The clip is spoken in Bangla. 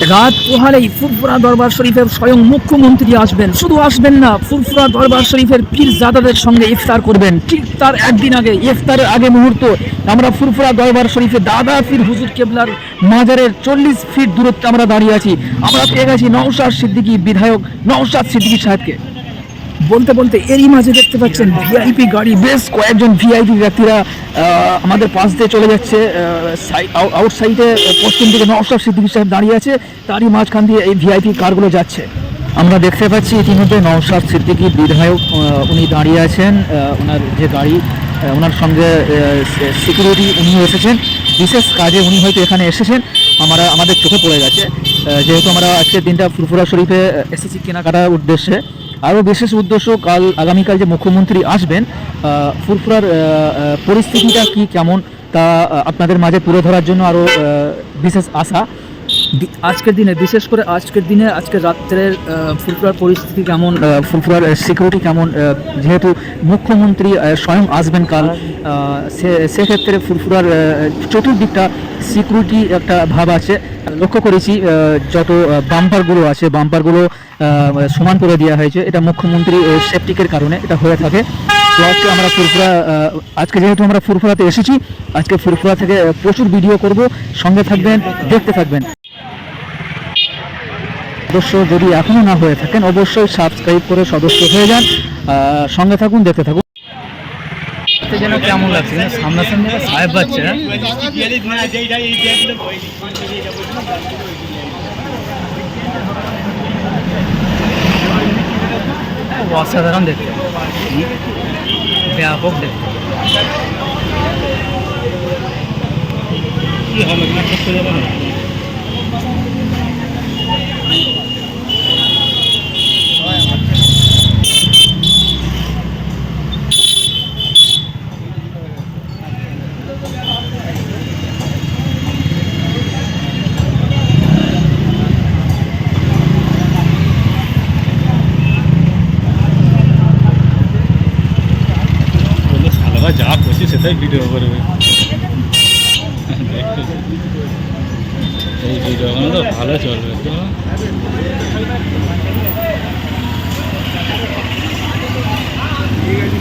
রাত পোহারেই ফুরফুরা দরবার শরীফের স্বয়ং মুখ্যমন্ত্রী আসবেন। শুধু আসবেন না, ফুরফুরা দরবার শরীফের পীর জাদাদের সঙ্গে ইফতার করবেন। ঠিক তার একদিন আগে, ইফতারের আগে মুহূর্ত, আমরা ফুরফুরা দরবার শরীফে দাদা ফির হুজুর কেবলার মাজারের চল্লিশ ফিট দূরত্বে আমরা দাঁড়িয়ে আছি। আমরা পেয়ে গেছি নওশাদ সিদ্দিকী বিধায়ক, নওশাদ সিদ্দিকী সাহেবকে। বলতে বলতে এরই মাঝে দেখতে পাচ্ছেন ভিআইপি গাড়ি, বেশ কয়েকজন ভিআইপি ব্যক্তিরা আমাদের পাশ দিয়ে চলে যাচ্ছে আউট সাইডে পশ্চিম দিকে নওশাদ সিদ্দিকী সাহেব দাঁড়িয়ে আছে, তারই মাঝখান দিয়ে এই ভিআইপি কারগুলো যাচ্ছে। আমরা দেখতে পাচ্ছি ইতিমধ্যে নওশাদ সিদ্দিকী বিধায়ক উনি দাঁড়িয়ে আছেন ওনার যে গাড়ি ওনার সঙ্গে সিকিউরিটি উনি এসেছেন। বিশেষ কাজে উনি হয়তো এখানে এসেছেন, আমরা, আমাদের চোখে পড়ে গেছে। যেহেতু আমরা আজকের দিনটা ফুরফুরা শরীফে এসেছি কেনাকাটার উদ্দেশ্যে আরও বিশেষ উদ্দেশ্য কাল আগামীকাল যে মুখ্যমন্ত্রী আসবেন ফুরফুরার পরিস্থিতিটা কি, কেমন, তা আপনাদের মাঝে তুলে ধরার জন্য আরও বিশেষ আশা। আজকের দিনে বিশেষ করে আজকের দিনে আজকে রাত্রের ফুরফুরার পরিস্থিতি কেমন ফুরফুরার সিকিউরিটি কেমন যেহেতু মুখ্যমন্ত্রী স্বয়ং আসবেন কাল সেক্ষেত্রে আহ, চতুর্দিকটা সিকিউরিটি একটা ভাব আছে। লক্ষ্য করেছি যত বাম্পারগুলো আছে বাম্পারগুলো সমান করে দেওয়া হয়েছে এটা মুখ্যমন্ত্রী সেফটিকের কারণে এটা হয়ে থাকে। আজকে আমরা ফুরফুরা আজকে যেহেতু আমরা ফুরফুরাতে এসেছি আজকে ফুরফুরা থেকে প্রচুর ভিডিও করব সঙ্গে থাকবেন দেখতে থাকবেন। সদস্য যদি এখনও না হয়ে থাকেন, অবশ্যই সাবস্ক্রাইব করে সদস্য হয়ে যান। সঙ্গে থাকুন, দেখতে থাকুন। যেন কেমন লাগছে সামনাসামনি সাহেব অসাধারণ দেখতে। ব্যাপক দেখতে। শালারা যা খুশি সেটাই ভিডিও করবে এই ভিডিওগুলো তো ভালো চলবে তো ঠিক আছে